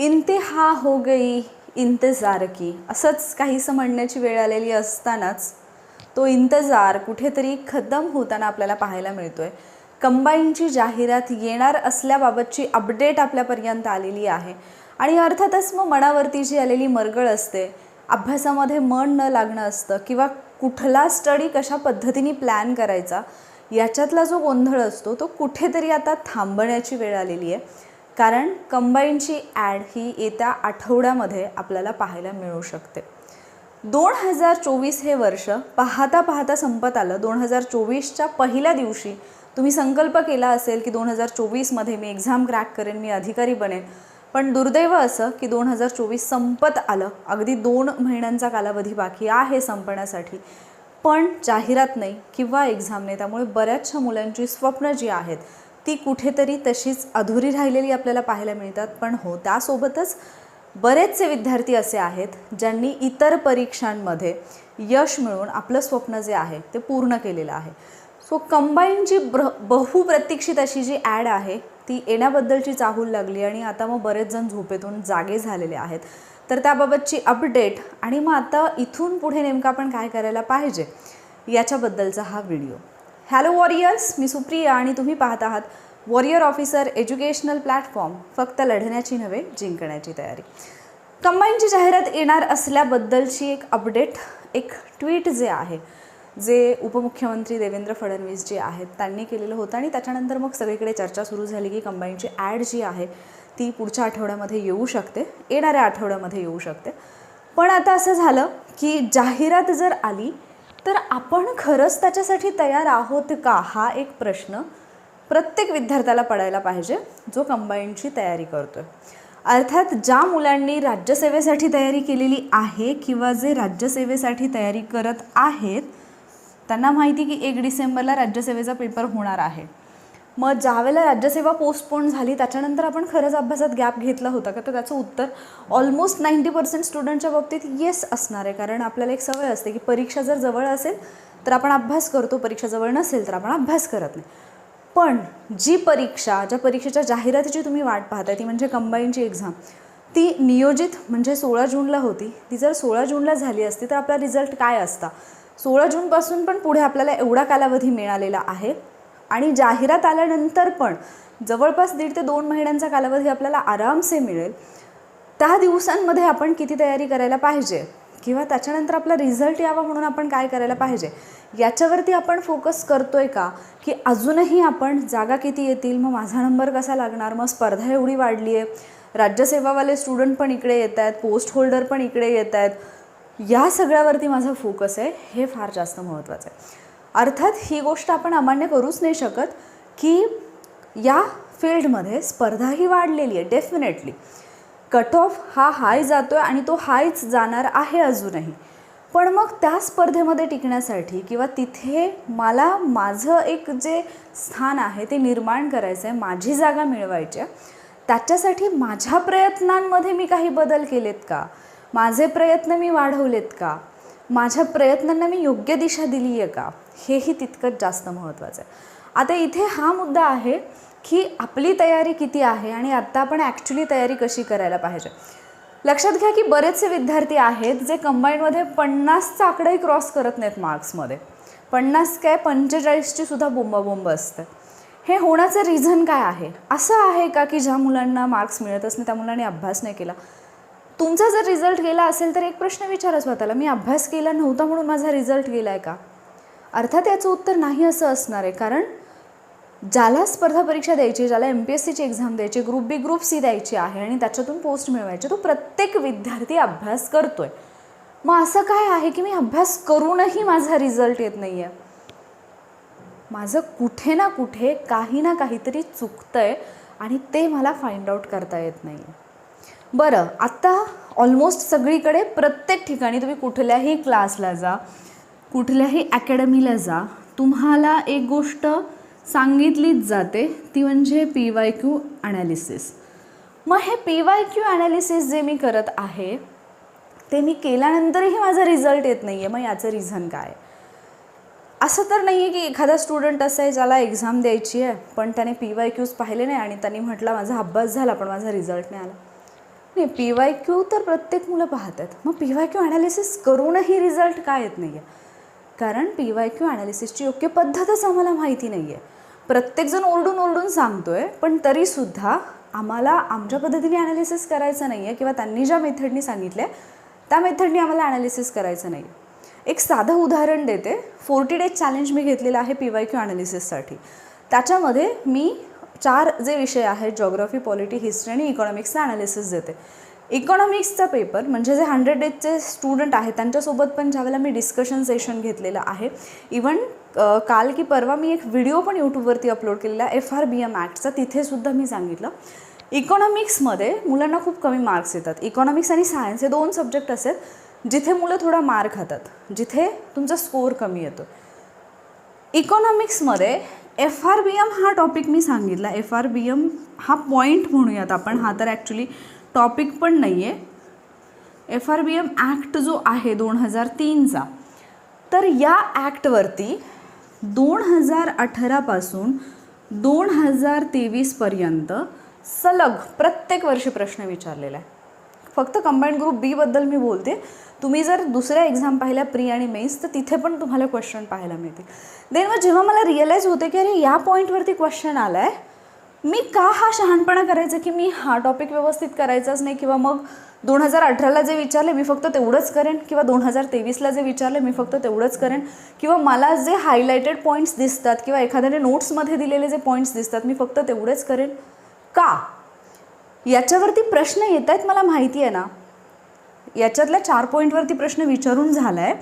इंतेहा हो गई इंतजार की. असंच काहीसं म्हणण्याची वेळ आलेली असतानाच तो इंतजार कुठेतरी खतम होताना आपल्याला पाहायला मिळतोय. कंबाईनची जाहिरात येणार असल्याबाबतची अपडेट आपल्यापर्यंत आलेली आहे. आणि अर्थातच मग मनावरती जी आलेली मरगळ असते अभ्यासामध्ये मन न लागणं असतं किंवा कुठला स्टडी कशा पद्धतीने प्लॅन करायचा याच्यातला जो गोंधळ असतो तो कुठेतरी आता थांबण्याची वेळ आलेली आहे. कारण कंबाईनची ॲड ही येत्या आठवड्यामध्ये आपल्याला पाहायला मिळू शकते. दोन हजार चोवीस हे वर्ष पाहता पाहता संपत आलं. दोन हजार चोवीसच्या पहिल्या दिवशी तुम्ही संकल्प केला असेल की दोन हजार चोवीसमध्ये मी एक्झाम क्रॅक करेन मी अधिकारी बनेन. पण दुर्दैव असं की दोन हजार चोवीस संपत आलं. अगदी दोन महिन्यांचा कालावधी बाकी आहे संपण्यासाठी. पण जाहिरात नाही किंवा एक्झाम नाही. त्यामुळे बऱ्याचशा मुलांची स्वप्न जी आहेत ती कुठेतरी तशीच अधुरी राहिलेली आपल्याला पाहायला मिळतात. पण हो त्यासोबतच बरेचसे विद्यार्थी असे आहेत ज्यांनी इतर परीक्षांमध्ये यश मिळवून आपलं स्वप्न जे आहे ते पूर्ण केलेलं आहे. सो कंबाईन जी ब्र बहुप्रतीक्षित अशी जी ॲड आहे ती येण्याबद्दलची चाहूल लागली आणि आता मग बरेच जण झोपेतून जागे झालेले आहेत. तर त्याबाबतची अपडेट आणि मग आता इथून पुढे नेमकं आपण काय करायला पाहिजे याच्याबद्दलचा हा व्हिडिओ हॅलो वॉरियर्स मी सुप्रिया आणि तुम्ही पाहत आहात वॉरियर ऑफिसर एज्युकेशनल प्लॅटफॉर्म फक्त लढण्याची नव्हे जिंकण्याची तयारी. कंबाईनची जाहिरात येणार असल्याबद्दलची एक अपडेट एक ट्विट जे आहे जे उपमुख्यमंत्री देवेंद्र फडणवीस जे आहेत त्यांनी केलेलं होतं आणि त्याच्यानंतर मग सगळीकडे चर्चा सुरू झाली की कंबाईनची ॲड जी आहे ती पुढच्या आठवड्यामध्ये येऊ शकते. येणाऱ्या आठवड्यामध्ये येऊ शकते. पण आता असं झालं की जाहिरात जर आली तर आपण खरंच त्याच्यासाठी तयार आहोत का हा एक प्रश्न प्रत्येक विद्यार्थ्याला पडायला पाहिजे जो कंबाईनची तयारी करतोय. अर्थात ज्या मुलांनी राज्यसेवेसाठी तयारी केलेली आहे किंवा जे राज्यसेवेसाठी तयारी करत आहेत त्यांना माहिती की एक डिसेंबरला राज्यसेवेचा पेपर होणार आहे. मग ज्यावेळेला राज्यसेवा पोस्टपोन झाली त्याच्यानंतर आपण खरंच अभ्यासात गॅप घेतला होता का? तर त्याचं उत्तर ऑलमोस्ट नाईंटी पर्सेंट स्टुडंटच्या बाबतीत येस असणार आहे. कारण आपल्याला एक सवय असते की परीक्षा जर जवळ असेल तर आपण अभ्यास करतो. परीक्षा जवळ नसेल तर आपण अभ्यास करत नाही. पण जी परीक्षा ज्या परीक्षेच्या जाहिरातीची तुम्ही वाट पाहताय ती म्हणजे कंबाईनची एक्झाम ती नियोजित म्हणजे सोळा जूनला होती. ती जर सोळा जूनला झाली असती तर आपला रिझल्ट काय असता? सोळा जूनपासून पण पुढे आपल्याला एवढा कालावधी मिळालेला आहे. आणि जाहिरात आल्यानंतर पण जवळपास दीड ते दोन महिन्यांचा कालावधी आपल्याला आरामसे मिळेल. त्या दिवसांमध्ये आपण किती तयारी करायला पाहिजे? किंवा त्याच्यानंतर आपला रिझल्ट यावा म्हणून आपण काय करायला पाहिजे? याच्यावरती आपण फोकस करतोय का? की अजूनही आपण जागा किती येतील? मग माझा नंबर कसा लागणार? मग स्पर्धा एवढी वाढली आहे. राज्यसेवावाले स्टुडंट पण इकडे येत आहेत. पोस्ट होल्डर पण इकडे येत आहेत. या सगळ्यावरती माझा फोकस आहे. हे फार जास्त महत्त्वाचं आहे. अर्थात ही गोष्ट आपण अमान्य करूच नाही शकत की या फील्डमध्ये स्पर्धाही वाढलेली आहे डेफिनेटली कट ऑफ हा हाय जातो आहे आणि तो हायच जाणार आहे अजूनही. पण मग त्या स्पर्धेमध्ये टिकण्यासाठी किंवा तिथे मला माझं एक जे स्थान आहे ते निर्माण करायचं आहे माझी जागा मिळवायची आहे त्याच्यासाठी माझ्या प्रयत्नांमध्ये मी काही बदल केलेत का? माझे प्रयत्न मी वाढवलेत का? माझ्या प्रयत्नांना मी योग्य दिशा दिली आहे का? हेही तितकंच जास्त महत्त्वाचं आहे. आता इथे हा मुद्दा आहे की आपली तयारी किती आहे आणि आत्ता आपण ॲक्च्युली तयारी कशी करायला पाहिजे? लक्षात घ्या की बरेचसे विद्यार्थी आहेत जे कंबाईनमध्ये पन्नासचा आकडाही क्रॉस करत नाहीत मार्क्समध्ये पन्नास काय पंचेचाळीसची सुद्धा बोंबाबोंब असते. हे होण्याचं रिझन काय आहे? असं आहे का की ज्या मुलांना मार्क्स मिळतच नाही त्या मुलांनी अभ्यास नाही केला? तुमचा जर रिझल्ट गेला असेल तर एक प्रश्न विचारा स्वतःला. मी अभ्यास केला नव्हता म्हणून माझा रिझल्ट गेला आहे का? अर्थात याचं उत्तर नाही असं असणार आहे. कारण ज्याला स्पर्धा परीक्षा द्यायची ज्याला एम पी एस सीची एक्झाम द्यायची ग्रुप बी ग्रुप सी द्यायची आहे आणि त्याच्यातून पोस्ट मिळवायची तो प्रत्येक विद्यार्थी अभ्यास करतो आहे मग असं काय आहे की मी अभ्यास करूनही माझा रिझल्ट येत नाही आहे माझं कुठे ना कुठे काही ना काहीतरी चुकतं आहे आणि ते मला फाइंड आउट करता येत नाही आहे बरं आत्ता ऑलमोस्ट सगळीकडे प्रत्येक ठिकाणी तुम्ही कुठल्याही क्लासला जा कुठल्याही अकॅडमीला जा तुम्हाला एक गोष्ट सांगितलीच जाते ती म्हणजे पी वाय क्यू ॲनालिसिस मग हे पी वाय क्यू ॲनालिसिस जे मी करत आहे ते मी केल्यानंतरही माझा रिझल्ट येत नाही आहे मग याचं रिझन काय? असं तर नाही आहे की एखादा स्टुडंट असं आहे ज्याला एक्झाम द्यायची आहे पण त्याने पी वाय क्यूज पाहिले नाही आणि त्यांनी म्हटलं माझा अभ्यास झाला पण माझा रिझल्ट नाही आला. नाही पी वाय क्यू तर प्रत्येक मुलं पाहतात. मग पी वाय क्यू ॲनालिसिस करूनही रिझल्ट काय येत नाही आहे कारण पी वाय क्यू ॲनालिसिसची योग्य पद्धतच आम्हाला माहिती नाही आहे प्रत्येकजण ओरडून ओरडून सांगतो आहे पण तरीसुद्धा आम्हाला आमच्या पद्धतीने ॲनालिसिस करायचं नाही आहे किंवा त्यांनी ज्या मेथडनी सांगितलं आहे त्या मेथडनी आम्हाला ॲनालिसिस करायचं नाही एक साधं उदाहरण देते. फोर्टी डेज चॅलेंज मी घेतलेलं आहे पी वाय क्यू ॲनालिसिससाठी त्याच्यामध्ये मी चार जे विषय आहेत जॉग्रफी पॉलिटी हिस्ट्री आणि इकॉनॉमिक्सचं ॲनालिसिस देते. इकॉनॉमिक्सचा पेपर म्हणजे जे हंड्रेड डेजचे स्टुडंट आहेत त्यांच्यासोबत पण ज्यावेळेला मी डिस्कशन सेशन घेतलेलं आहे इवन काल की परवा मी एक व्हिडिओ पण यूट्यूबवरती अपलोड केलेला एफ आर बी एम ॲक्टचा तिथेसुद्धा मी सांगितलं. इकॉनॉमिक्समध्ये मुलांना खूप कमी मार्क्स येतात. इकॉनॉमिक्स आणि सायन्स हे दोन सब्जेक्ट असेल जिथे मुलं थोडा मार खातात जिथे तुमचा स्कोअर कमी येतो. इकॉनॉमिक्समध्ये एफ आर बी एम हा टॉपिक मी सांगितला. एफ आर बी एम हा पॉईंट म्हणूयात आपण. हा तर ॲक्च्युली टॉपिक पण नाही आहे F R B M act जो आहे दोन हजार तीनचा तर या ॲक्टवरती दोन हजार अठरापासून दोन हजार तेवीसपर्यंत सलग प्रत्येक वर्षी प्रश्न विचारलेला आहे. फक्त कंबाईंड ग्रुप बीबद्दल मी बोलते. तुम्ही जर दुसऱ्या एक्झाम पाहिल्या प्री आणि मेन्स तर तिथे पण तुम्हाला क्वेश्चन पाहायला मिळतील. देन मग जेव्हा मला रिअलाईज होते की अरे या पॉईंटवरती क्वेश्चन आला आहे मी का हा शहाणपणा करायचा की मी हा टॉपिक व्यवस्थित करायचाच नाही? किंवा मग दोन हजार अठराला जे विचारले मी फक्त तेवढंच करेन? किंवा दोन हजार तेवीसला जे विचारले मी फक्त तेवढंच करेन? किंवा मला जे हायलायटेड पॉईंट्स दिसतात किंवा एखाद्याने नोट्समध्ये दिलेले जे पॉईंट्स दिसतात मी फक्त तेवढेच करेन? का? याच्यावरती प्रश्न येत आहेत मला माहिती आहे ना. याच्यातल्या चार पॉईंटवरती प्रश्न विचारून झाला आहे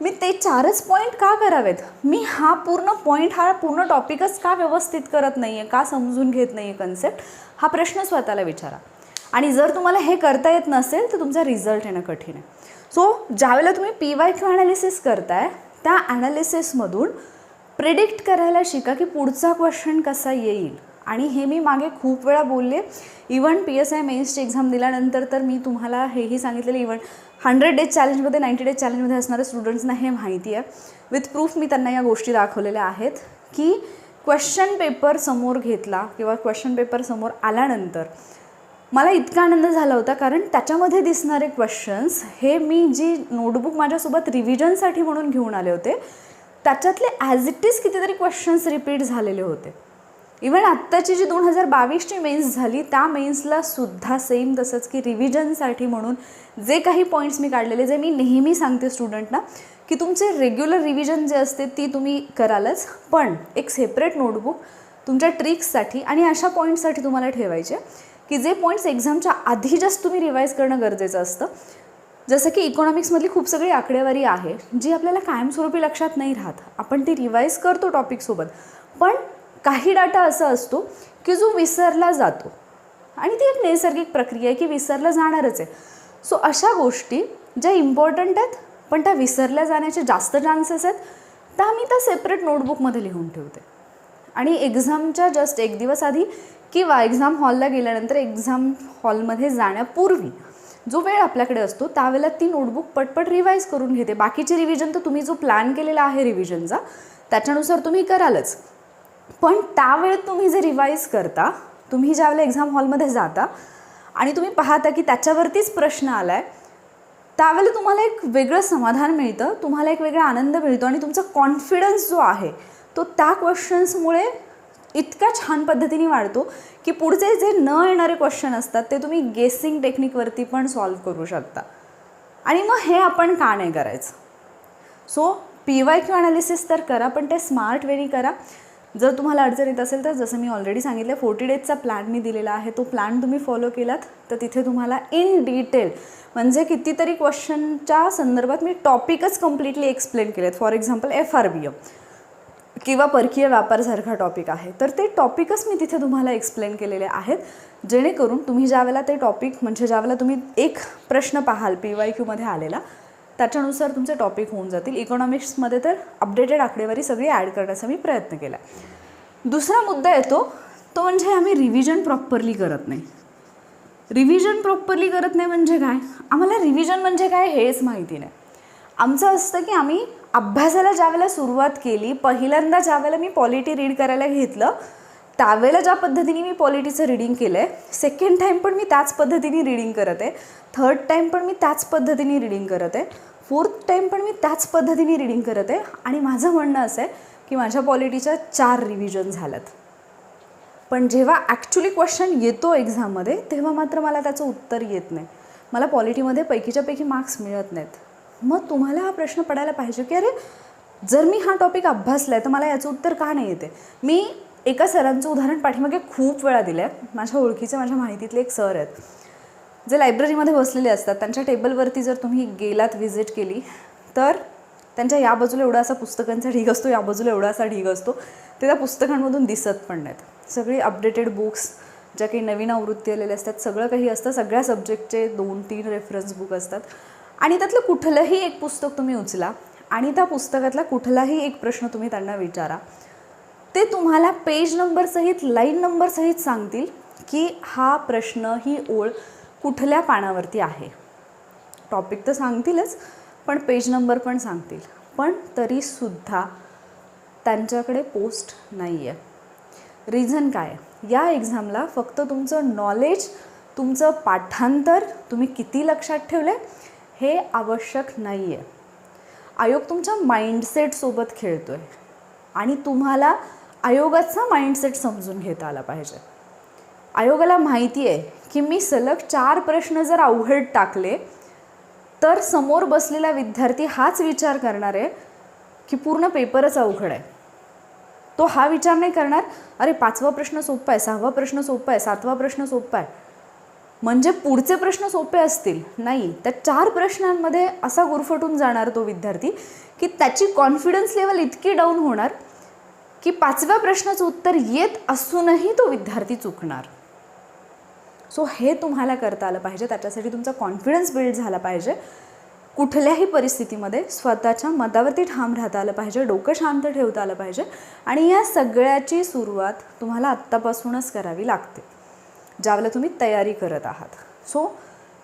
मी ते चारच पॉईंट का करावेत? मी हा पूर्ण पॉईंट हा पूर्ण टॉपिकच का व्यवस्थित करत नाही आहे का समजून घेत नाही आहे कन्सेप्ट हा प्रश्न स्वतःला विचारा. आणि जर तुम्हाला हे करता येत नसेल तर तुमचा रिझल्ट येणं कठीण आहे. सो ज्यावेळेला तुम्ही पी वाय क्यू ॲनालिसिस करताय त्या ॲनालिसिसमधून प्रिडिक्ट करायला शिका की पुढचा क्वेश्चन कसा येईल. आणि हे मी मागे खूप वेळा बोलले. इव्हन पी एस आय मेन्सची एक्झाम दिल्यानंतर तर मी तुम्हाला हेही सांगितलेलं इव्हन हंड्रेड डेज चॅलेंजमध्ये नाईंटी डेज चॅलेंजमध्ये असणाऱ्या स्टुडंट्सना हे माहिती आहे. विथ प्रूफ मी त्यांना या गोष्टी दाखवलेल्या आहेत की क्वेश्चन पेपर समोर घेतला किंवा क्वेश्चन पेपर समोर आल्यानंतर मला इतका आनंद झाला होता कारण त्याच्यामध्ये दिसणारे क्वेश्चन्स हे मी जी नोटबुक माझ्यासोबत रिव्हिजनसाठी म्हणून घेऊन आले होते त्याच्यातले ॲज इट इज कितीतरी क्वेश्चन्स रिपीट झालेले होते. इवन आत्ताची जी दोन हजार बावीसची मेन्स झाली त्या मेन्सला सुद्धा सेम तसंच की रिव्हिजनसाठी म्हणून जे काही पॉईंट्स मी काढलेले जे मी नेहमी सांगते स्टुडंटना की तुमचे रेग्युलर रिव्हिजन जे असते ती तुम्ही करालच. पण एक सेपरेट नोटबुक तुमच्या ट्रिक्ससाठी आणि अशा पॉईंट्ससाठी तुम्हाला ठेवायचे की जे पॉईंट्स एक्झामच्या आधी जस्ट तुम्ही रिवाईज करणं गरजेचं असतं. जसं की इकॉनॉमिक्समधली खूप सगळी आकडेवारी आहे जी आपल्याला कायमस्वरूपी लक्षात नाही राहत. आपण ती रिवाईज करतो टॉपिकसोबत पण काही डाटा असा असतो की जो विसरला जातो. आणि ती एक नैसर्गिक प्रक्रिया आहे की विसरला जाणारच आहे. सो अशा गोष्टी ज्या इम्पॉर्टंट आहेत पण त्या विसरल्या जाण्याचे जास्त चान्सेस आहेत त्या मी त्या सेपरेट नोटबुकमध्ये लिहून ठेवते. आणि एक्झामच्या जस्ट एक दिवस आधी किंवा एक्झाम हॉलला गेल्यानंतर एक्झाम हॉलमध्ये जाण्यापूर्वी जो वेळ आपल्याकडे असतो त्यावेळेला ती नोटबुक पटपट रिवाईज करून घेते. बाकीचे रिव्हिजन तर तुम्ही जो प्लॅन केलेला आहे रिव्हिजनचा त्याच्यानुसार तुम्ही करालच. पण त्यावेळेत तुम्ही जे रिवाईज करता तुम्ही ज्यावेळेला एक्झाम हॉलमध्ये जाता आणि तुम्ही पाहता की त्याच्यावरतीच प्रश्न आला आहे त्यावेळेला तुम्हाला एक वेगळं समाधान मिळतं तुम्हाला एक वेगळा आनंद मिळतो आणि तुमचा कॉन्फिडन्स जो आहे तो त्या क्वेश्चन्समुळे इतक्या छान पद्धतीने वाढतो की पुढचे जे न येणारे क्वेश्चन असतात ते तुम्ही गेसिंग टेक्निकवरती पण सॉल्व करू शकता. आणि मग हे आपण का नाही करायचं? So P Y Q analysis तर करा पण ते स्मार्ट वेनी करा. जर तुम्हाला अडचण येत असेल तर जसं मी ऑलरेडी सांगितलं फोर्टी डेजचा प्लॅन मी दिलेला आहे. तो प्लॅन तुम्ही फॉलो केलात तर तिथे तुम्हाला इन डिटेल म्हणजे कितीतरी क्वेश्चनच्या संदर्भात मी टॉपिकच कम्प्लिटली एक्सप्लेन केलेत. For example F R B M किंवा परकीय व्यापारसारखा टॉपिक आहे. तर ते टॉपिकच मी तिथे तुम्हाला एक्सप्लेन केलेले आहेत. जेणेकरून तुम्ही ज्यावेळेला ते टॉपिक म्हणजे ज्यावेळेला तुम्ही एक प्रश्न पाहाल पी वाय क्यूमध्ये आलेला त्याच्यानुसार तुमचे टॉपिक होऊन जातील. इकॉनॉमिक्समध्ये तर अपडेटेड आकडेवारी सगळी ॲड करण्याचा मी प्रयत्न केला दुसरा मुद्दा येतो तो म्हणजे आम्ही रिव्हिजन प्रॉपरली करत नाही. रिव्हिजन प्रॉपरली करत नाही म्हणजे काय? आम्हाला रिव्हिजन म्हणजे काय हेच माहिती नाही. आमचं असतं की आम्ही अभ्यासाला ज्यावेळेला सुरुवात केली पहिल्यांदा ज्यावेळेला मी पॉलिटी रीड करायला घेतलं त्यावेळेला ज्या पद्धतीने मी पॉलिटीचं रिडिंग केलं आहे सेकंड टाईम पण मी त्याच पद्धतीने रिडिंग करत आहे. थर्ड टाईम पण मी त्याच पद्धतीने रिडिंग करत आहे. फोर्थ टाईम पण मी त्याच पद्धतीने रिडिंग करत आहे. आणि माझं म्हणणं असं आहे की माझ्या पॉलिटीच्या चार रिव्हिजन झाल्यात. पण जेव्हा ॲक्च्युली क्वेश्चन येतो एक्झाममध्ये तेव्हा मात्र मला त्याचं उत्तर येत नाही. मला पॉलिटीमध्ये पैकीच्या पैकी मार्क्स मिळत नाहीत. मग तुम्हाला हा प्रश्न पडायला पाहिजे की अरे जर मी हा टॉपिक अभ्यासला आहे तर मला याचं उत्तर का नाही येते? मी एका सरांचं उदाहरण पाठीमागे खूप वेळा दिलं आहे माझ्या ओळखीचे माझ्या माहितीतले एक सर आहेत. जे लायब्ररीमध्ये बसलेले असतात. त्यांच्या टेबलवरती जर तुम्ही गेलात व्हिजिट केली तर त्यांच्या या बाजूला एवढा असा पुस्तकांचा ढीग असतो या बाजूला एवढा असा ढीग असतो ते त्या पुस्तकांमधून दिसत पण नाहीत. सगळी अपडेटेड बुक्स ज्या काही नवीन आवृत्ती आलेल्या असतात सगळं काही असतं. सगळ्या सब्जेक्टचे दोन तीन रेफरन्स बुक असतात. आणि त्यातलं कुठलंही एक पुस्तक तुम्ही उचला आणि त्या पुस्तकातला कुठलाही एक प्रश्न तुम्ही त्यांना विचारा. ते तुम्हाला पेज नंबरसहित लाईन नंबरसहित सांगतील की हा प्रश्न ही ओळ कुठल्या पानावरती आहे. टॉपिक तर सांगतीलच पण पेज नंबर पण सांगतील. पण तरीसुद्धा त्यांच्याकडे पोस्ट नाही आहे रिझन काय? या एक्झामला फक्त तुमचं नॉलेज तुमचं पाठांतर तुम्ही किती लक्षात ठेवलं हे आवश्यक नाही आहे आयोग तुमच्या माइंडसेटसोबत खेळतो आहे आणि तुम्हाला आयोगाचा माइंडसेट समजून घेता आला पाहिजे. आयोगाला माहिती आहे की मी सलग चार प्रश्न जर अवघड टाकले तर समोर बसलेला विद्यार्थी हाच विचार करणार आहे की पूर्ण पेपरच अवघड आहे. तो हा विचार नाही करणार अरे पाचवा प्रश्न सोपा आहे सहावा प्रश्न सोपा आहे सातवा प्रश्न सोपा आहे. म्हणजे पुढचे प्रश्न सोपे असतील? नाही. त्या चार प्रश्नांमध्ये असा गुरफटून जाणार तो विद्यार्थी की त्याची कॉन्फिडन्स लेवल इतकी डाऊन होणार की पाचव्या प्रश्नाचं उत्तर येत असूनही तो विद्यार्थी चुकणार. सो हे तुम्हाला करता आलं पाहिजे. त्याच्यासाठी तुमचा कॉन्फिडन्स बिल्ड झाला पाहिजे. कुठल्याही परिस्थितीमध्ये स्वतःच्या मतावरती ठाम राहता आलं पाहिजे डोकं शांत ठेवता आलं पाहिजे आणि या सगळ्याची सुरुवात तुम्हाला आत्तापासूनच करावी लागते ज्यावेळेला तुम्ही तयारी करत आहात. सो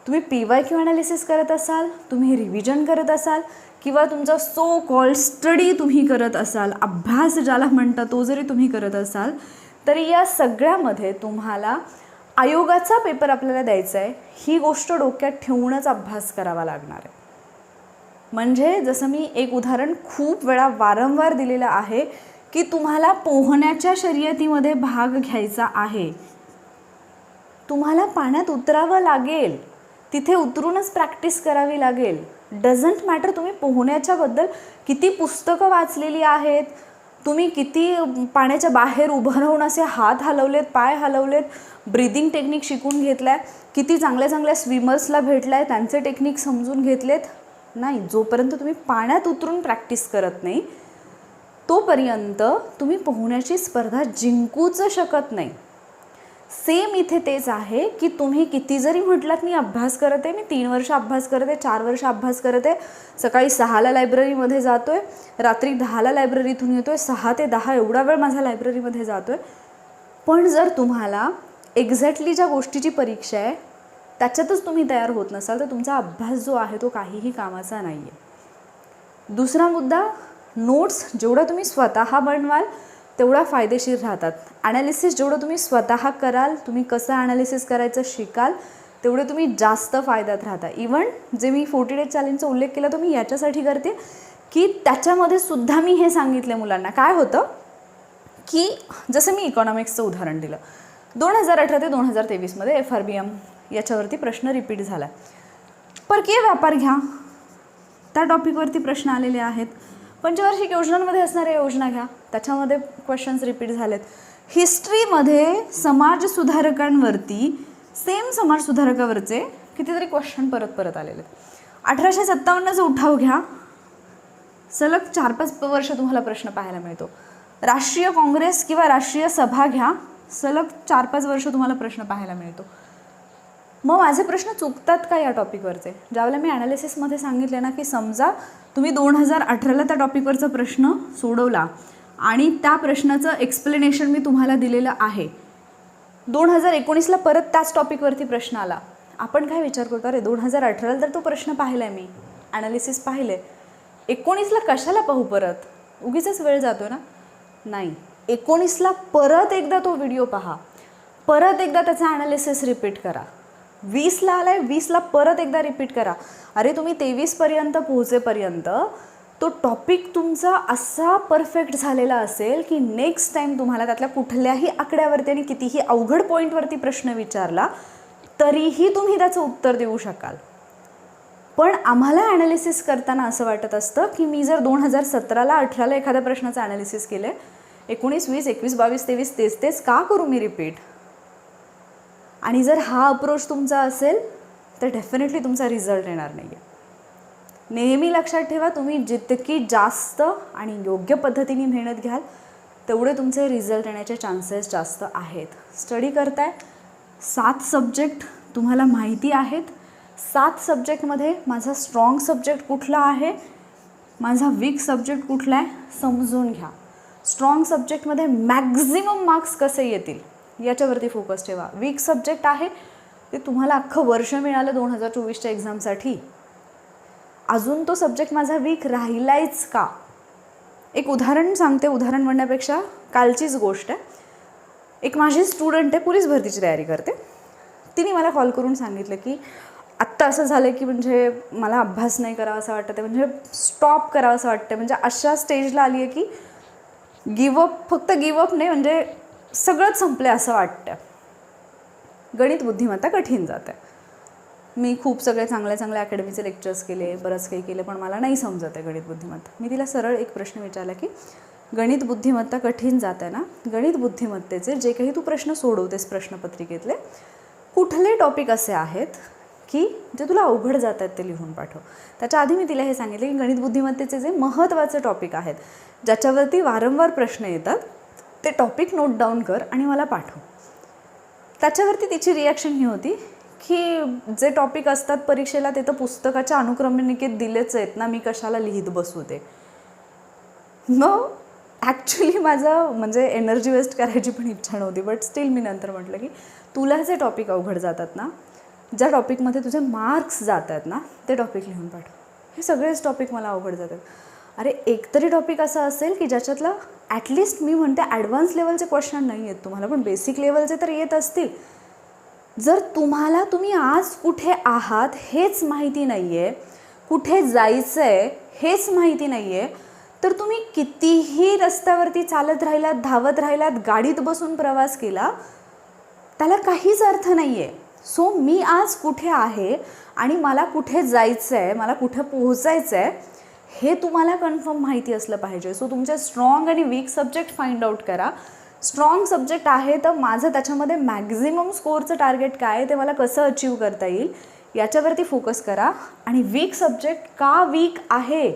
तुम्ही पी वाय क्यू ॲनालिसिस करत असाल तुम्ही रिव्हिजन करत असाल किंवा तुमचा सो कॉल्ड स्टडी तुम्ही करत असाल अभ्यास ज्याला म्हणता तो जरी तुम्ही करत असाल तरी या सगळ्यामध्ये तुम्हाला आयोगाचा पेपर आपल्याला द्यायचा आहे. ही गोष्ट डोक्यात ठेवूनच अभ्यास करावा लागणार आहे. म्हणजे जसं मी एक उदाहरण खूप वेळा वारंवार दिलेलं आहे की तुम्हाला पोहण्याच्या शर्यतीमध्ये भाग घ्यायचा आहे. तुम्हाला पाण्यात उतरावं लागेल. तिथे उतरूनच प्रॅक्टिस करावी लागेल. डझंट मॅटर तुम्ही पोहण्याच्याबद्दल किती पुस्तकं वाचलेली आहेत तुम्ही किती पाण्याच्या बाहेर उभं राहून असे हात हलवलेत पाय हलवलेत ब्रिदिंग टेक्निक शिकून घेतल्या किती चांगल्या चांगल्या स्विमर्सला भेटलाय त्यांचे टेक्निक समजून घेतलेत? नाही जोपर्यंत तुम्ही पाण्यात उतरून प्रॅक्टिस करत नाही तोपर्यंत तुम्ही पोहण्याची स्पर्धा जिंकूच शकत नाही. सेम इथे तेच आहे की तुम्ही किती जरी म्हटलात मी अभ्यास करत आहे मी तीन वर्ष अभ्यास करत आहे चार वर्ष अभ्यास करत आहे सकाळी सहाला लायब्ररीमध्ये जातो आहे रात्री दहाला लायब्ररीतून येतो आहे सहा ते दहा एवढा वेळ माझा लायब्ररीमध्ये जातो आहे पण जर तुम्हाला एक्झॅक्टली ज्या गोष्टीची परीक्षा आहे त्याच्यातच तुम्ही तयार होत नसाल तर तुमचा अभ्यास जो आहे तो काहीही कामाचा नाही आहे दुसरा मुद्दा नोट्स जेवढं तुम्ही स्वतः बनवाल तेवढा फायदेशीर राहतात. ॲनालिसिस जेवढं तुम्ही स्वतः कराल तुम्ही कसं ॲनालिसिस करायचं शिकाल तेवढे तुम्ही जास्त फायद्यात राहता. इवन जे मी फोर्टी डेज चॅलेंजचा उल्लेख केला तो मी याच्यासाठी करते की त्याच्यामध्ये सुद्धा मी हे सांगितले मुलांना. काय होतं? की जसं मी इकॉनॉमिक्सचं उदाहरण दिलं. दोन हजार अठरा ते दोन हजार तेवीसमध्ये एफ आर बी एम याच्यावरती प्रश्न रिपीट झाला. परकीय व्यापार घ्या. त्या टॉपिकवरती प्रश्न आलेले आहेत. पंचवार्षिक योजनांमध्ये असणाऱ्या योजना घ्या. त्याच्यामध्ये क्वेश्चन्स रिपीट झालेत. हिस्ट्रीमध्ये समाज सुधारकांवरती सेम समाज सुधारकावरचे कितीतरी क्वेश्चन परत परत आलेले अठराशे सत्तावन्नचा उठाव घ्या. सलग चार पाच वर्ष तुम्हाला प्रश्न पाहायला मिळतो. राष्ट्रीय काँग्रेस किंवा राष्ट्रीय सभा घ्या. सलग चार पाच वर्ष तुम्हाला प्रश्न पाहायला मिळतो. मग माझे प्रश्न चुकतात का या टॉपिकवरचे? ज्यावेळेला मी ॲनालिसिसमध्ये सांगितले ना की समजा तुम्ही दोन हजार अठराला त्या टॉपिकवरचा प्रश्न सोडवला आणि त्या प्रश्नाचं एक्सप्लेनेशन मी तुम्हाला दिलेलं आहे. दोन हजार एकोणीसला परत त्याच टॉपिकवरती प्रश्न आला. आपण काय विचार करतो? अरे दोन हजार अठराला तर तो प्रश्न पाहिला आहे मी. ॲनालिसिस पाहिले एकोणीसला कशाला पाहू परत? उगीच वेळ जातो ना? नाही. एकोणीसला परत एकदा तो व्हिडिओ पहा. परत एकदा त्याचा ॲनालिसिस रिपीट करा. वीसला आलाय वीसला परत एकदा रिपीट करा. अरे तुम्ही तेवीसपर्यंत पोहोचेपर्यंत तो टॉपिक तुमचा असा परफेक्ट झालेला असेल की नेक्स्ट टाईम तुम्हाला त्यातल्या कुठल्याही आकड्यावरती आणि कितीही अवघड पॉईंटवरती प्रश्न विचारला तरीही तुम्ही त्याचं उत्तर देऊ शकाल. पण आम्हाला ॲनालिसिस करताना असं वाटत असतं की मी जर दोन हजार सतराला अठराला एखाद्या प्रश्नाचं ॲनालिसिस केलं एकोणीस वीस एकवीस बावीस तेवीस तेच तेच का करू मी रिपीट आणि जर हा अप्रोच तुमचा असेल तर डेफिनेटली तुमचा रिझल्ट येणार नाही आहे नेहमी लक्षात ठेवा तुम्ही जितकी जास्त आणि योग्य पद्धतीने मेहनत घ्याल तेवढे तुमचे रिझल्ट येण्याचे चान्सेस जास्त आहेत. स्टडी करताय सात सब्जेक्ट तुम्हाला माहिती आहेत. सात सब्जेक्टमध्ये माझा स्ट्रॉंग सब्जेक्ट कुठला आहे माझा वीक सब्जेक्ट कुठला आहे समजून घ्या. स्ट्रॉंग सब्जेक्टमध्ये मॅक्झिमम मार्क्स कसे येतील? याच्यावरती फोकस ठेवा. वीक सब्जेक्ट आहे ते तुम्हाला अख्खं वर्ष मिळालं दोन हजार चोवीसच्या एक्झामसाठी अजून तो सब्जेक्ट माझा वीक राहिलायच का? एक उदाहरण सांगते उदाहरण म्हणण्यापेक्षा कालचीच गोष्ट आहे. एक माझी स्टुडंट आहे पोलीस भरतीची तयारी करते. तिने मला कॉल करून सांगितलं की आत्ता असं झालं की म्हणजे मला अभ्यास नाही करावा असं वाटतं ते म्हणजे स्टॉप करावं असं वाटतं म्हणजे अशा स्टेजला आली आहे की गिवअप फक्त गिवअप नाही म्हणजे सगळंच संपलं आहे असं वाटतं गणित बुद्धिमत्ता कठीण जात आहे मी खूप सगळे चांगल्या चांगल्या अकॅडमीचे लेक्चर्स केले बरंच काही केलं पण मला नाही समजत आहे गणित बुद्धिमत्ता. मी तिला सरळ एक प्रश्न विचारला की गणित बुद्धिमत्ता कठीण जात आहे ना? गणित बुद्धिमत्तेचे जे काही तू प्रश्न सोडवतेस प्रश्नपत्रिकेतले कुठले टॉपिक असे आहेत की जे तुला अवघड जात आहेत ते लिहून पाठव? त्याच्या आधी मी तिला हे सांगितले की गणित बुद्धिमत्तेचे जे महत्त्वाचे टॉपिक आहेत ज्याच्यावरती वारंवार प्रश्न येतात ते टॉपिक नोट डाऊन कर आणि मला पाठव. त्याच्यावरती तिची रिॲक्शन ही होती की जे टॉपिक असतात परीक्षेला ते तर पुस्तकाच्या अनुक्रमणिकेत दिलेच आहेत ना मी कशाला लिहित बसू ते. मग ॲक्च्युली माझं म्हणजे एनर्जी वेस्ट करायची पण इच्छा नव्हती बट स्टील मी नंतर म्हटलं की तुला जे टॉपिक अवघड जातात ना ज्या टॉपिकमध्ये तुझे मार्क्स जात आहेत ना ते टॉपिक लिहून पाठव. हे सगळेच टॉपिक मला अवघड जातात. अरे एकतरी टॉपिक असं असेल की ज्याच्यातलं ॲटलिस्ट मी म्हणते ॲडव्हान्स लेवलचे क्वेश्चन नाही आहेत. तुम्हाला पण बेसिक लेवलचे तर येत असतील. जर तुम्हाला तुम्ही आज कुठे आहात हेच माहिती नाही आहे कुठे जायचं आहे हेच माहिती नाही आहे तर तुम्ही कितीही रस्त्यावरती चालत राहिलात धावत राहिलात गाडीत बसून प्रवास केला त्याला काहीच अर्थ नाही आहे सो मी आज कुठे आहे आणि मला कुठे जायचं आहे मला कुठे पोहोचायचं आहे हे तुम्हाला कन्फर्म माहिती असलं पाहिजे. सो तुमचे स्ट्रॉंग आणि वीक सब्जेक्ट फाइंड आउट करा. स्ट्रॉंग सब्जेक्ट आहे तर माझं त्याच्यामध्ये मॅक्झिमम स्कोअरचं टार्गेट काय आहे ते मला कसं अचीव करता येईल याच्यावरती फोकस करा. आणि वीक सब्जेक्ट का वीक आहे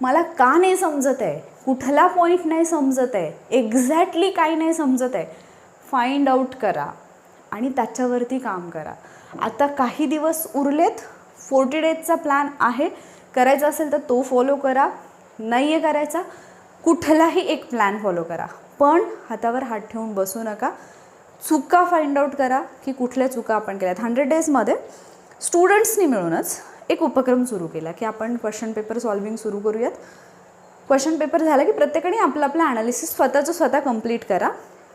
मला का नाही समजत आहे कुठला पॉईंट नाही समजत आहे एक्झॅक्टली काय नाही समजत आहे फाइंड आउट करा. आणि त्याच्यावरती काम करा. आता काही दिवस उरलेत फोर्टी डेजचा प्लॅन आहे. करायचा असेल तर तो फॉलो करा. नाही आहे करायचा कुठलाही एक प्लॅन फॉलो करा. पण हातावर हात ठेवून बसू नका. चुका फाइंड आउट करा की कुठल्या चुका आपण केल्यात हंड्रेड डेजमध्ये स्टुडंट्सनी मिळूनच एक उपक्रम सुरू केला की आपण क्वेश्चन पेपर सॉल्विंग सुरू करूयात. क्वेश्चन पेपर झाला की प्रत्येकाने आपलं आपलं ॲनालिसिस स्वतःचं स्वतः कंप्लीट करा.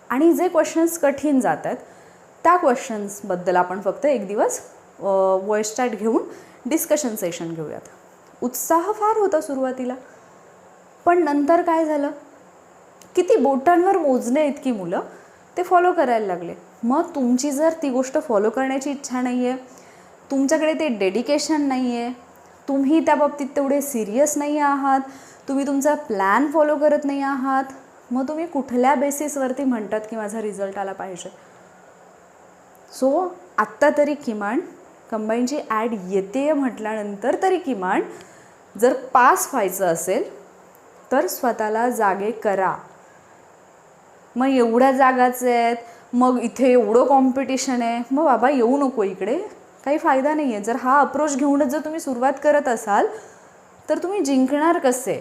आणि जे क्वेश्चन्स कठीण जात आहेत त्या क्वेश्चन्सबद्दल आपण फक्त एक दिवस वॉइस चॅट घेऊन डिस्कशन सेशन घेऊयात. उत्साह फार होता सुरुवातीला. पण नंतर काय झालं? किती बोटांवर मोजणे इतकी मुलं ते फॉलो करायला लागले. मग तुमची जर ती गोष्ट फॉलो करण्याची इच्छा नाही आहे तुमच्याकडे ते डेडिकेशन नाही आहे तुम्ही त्या बाबतीत तेवढे सिरियस नाही आहात तुम्ही तुमचा प्लॅन फॉलो करत नाही आहात मग तुम्ही कुठल्या बेसिसवरती म्हणतात की माझा रिझल्ट आला पाहिजे? सो आत्ता तरी किमान कंबाईनची ॲड येते म्हटल्यानंतर तरी किमान जर पास व्हायचं असेल तर स्वतःला जागे करा. मग एवढ्या जागाच आहेत मग इथे एवढं कॉम्पिटिशन आहे मग बाबा येऊ नको इकडे. काही फायदा नाही आहे जर हा अप्रोच घेऊनच जर तुम्ही सुरुवात करत असाल तर तुम्ही जिंकणार कसे?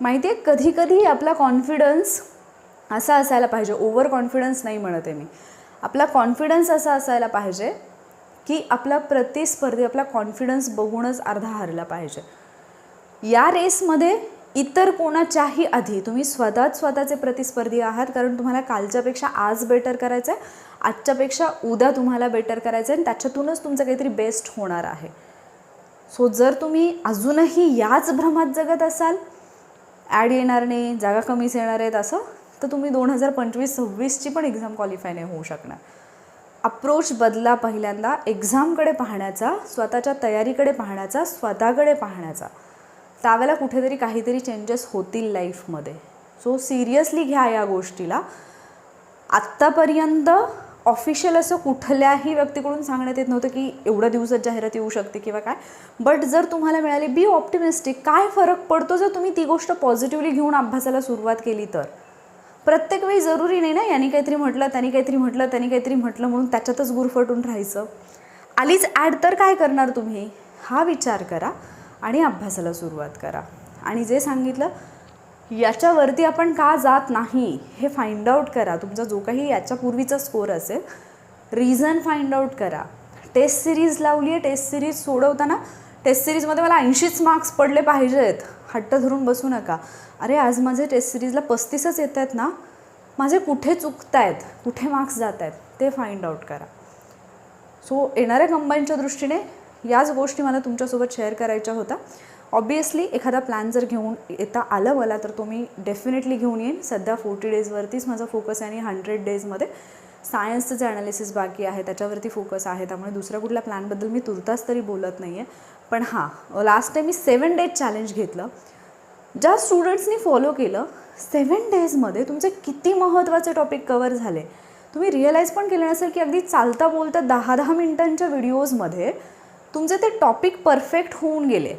माहिती आहे कधी कधी आपला कॉन्फिडन्स असा असायला पाहिजे. ओव्हर कॉन्फिडन्स नाही म्हणत आहे मी. आपला कॉन्फिडन्स असा असायला पाहिजे की आपला प्रतिस्पर्धी आपला कॉन्फिडन्स बघूनच अर्धा हारला पाहिजे. या रेसमध्ये इतर कोणाच्याही आधी तुम्ही स्वतःच स्वतःचे प्रतिस्पर्धी आहात कारण तुम्हाला कालच्यापेक्षा आज बेटर करायचं आहे आजच्यापेक्षा उद्या तुम्हाला बेटर करायचं आहे आणि त्याच्यातूनच तुमचं काहीतरी बेस्ट होणार आहे. सो जर तुम्ही अजूनही याच भ्रमात जगत असाल ॲड येणार नाही जागा कमीच येणार आहेत असं तर तुम्ही दोन हजार पंचवीस सव्वीसची पण एक्झाम क्वालिफाय नाही होऊ शकणार. अप्रोच बदला पहिल्यांदा एक्झामकडे पाहण्याचा स्वतःच्या तयारीकडे पाहण्याचा स्वतःकडे पाहण्याचा. त्यावेळेला कुठेतरी काहीतरी चेंजेस होतील लाईफमध्ये सो सिरियसली घ्या या गोष्टीला. आत्तापर्यंत ऑफिशियल असं कुठल्याही व्यक्तीकडून सांगण्यात येत नव्हतं की एवढ्या दिवसात जाहिरात येऊ शकते किंवा काय. बट जर तुम्हाला मिळाली बी ऑप्टिमिस्टिक काय फरक पडतो जर तुम्ही ती गोष्ट पॉझिटिव्हली घेऊन अभ्यासाला सुरुवात केली तर? प्रत्येक वेळी जरुरी नाही ना? यांनी काहीतरी म्हटलं त्यांनी काहीतरी म्हटलं त्यांनी काहीतरी म्हटलं म्हणून त्याच्यातच गुरफटून राहायचं. आलीच ॲड तर काय करणार तुम्ही? हा विचार करा आणि अभ्यासाला सुरुवात करा. आणि जे सांगितलं याच्यावरती आपण का जात नाही हे फाइंड आउट करा. तुमचा जो काही याच्यापूर्वीचा स्कोर असेल रिझन फाइंड आउट करा. टेस्ट सिरीज लावली आहे टेस्ट सिरीज सोडवताना टेस्ट सिरीजमध्ये मला ऐंशीच मार्क्स पडले पाहिजेत. हट्ट धरून बसू नका. अरे आज माझे टेस्ट सिरीजला पस्तीसच येत आहेत ना? माझे कुठे चुकत आहेत कुठे मार्क्स जात आहेत ते फाइंड आउट करा. सो येणाऱ्या कंबाईनच्या दृष्टीने याच गोष्टी मला तुमच्यासोबत शेअर करायच्या होत्या. ऑब्वियसली एखादा प्लॅन जर घेऊन येता आलं मला तर तो मी डेफिनेटली घेऊन येईन. सध्या फोर्टी डेजवरतीच माझा फोकस आहे आणि हंड्रेड डेजमध्ये सायन्सचं जे ॲनालिसिस बाकी आहे त्याच्यावरती फोकस आहे. त्यामुळे दुसऱ्या कुठल्या प्लॅनबद्दल मी तुर्तास तरी बोलत नाही आहे पण हां लास्ट टाईम मी सेवन डेज चॅलेंज घेतलं. ज्या स्टुडंट्सनी फॉलो केलं. सेवन डेजमध्ये तुमचे किती महत्त्वाचे टॉपिक कवर झाले. तुम्ही रिअलाईज पण केलं नसेल की अगदी चालता बोलता दहा दहा मिनिटांच्या व्हिडिओजमध्ये तुमचे ते टॉपिक परफेक्ट होऊन गेले.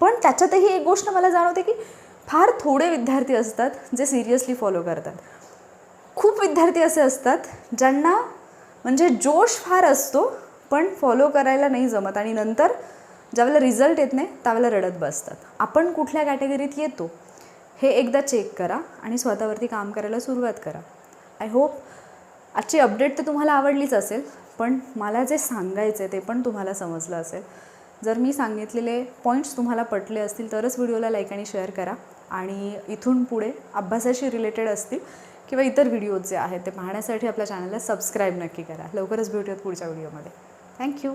पण त्याच्यातही एक गोष्ट मला जाणवते की फार थोडे विद्यार्थी असतात जे सिरियसली फॉलो करतात. खूप विद्यार्थी असे असतात ज्यांना म्हणजे जोश फार असतो पण फॉलो करायला नाही जमत. आणि नंतर ज्यावेळेला रिझल्ट येत नाही त्यावेळेला रडत बसतात. आपण कुठल्या कॅटेगरीत येतो हे एकदा चेक करा आणि स्वतःवरती काम करायला सुरुवात करा. आय होप आजची अपडेट तर तुम्हाला आवडलीच असेल पण मला जे सांगायचं आहे ते पण तुम्हाला समजलं असेल. जर मी सांगितलेले पॉईंट्स तुम्हाला पटले असतील तरच व्हिडिओला लाईक आणि शेअर करा. आणि इथून पुढे अभ्यासाशी रिलेटेड असतील किंवा इतर व्हिडिओज जे आहेत ते पाहण्यासाठी आपल्या चॅनलला सबस्क्राईब नक्की करा. लवकरच भेटूयात पुढच्या व्हिडिओमध्ये थँक्यू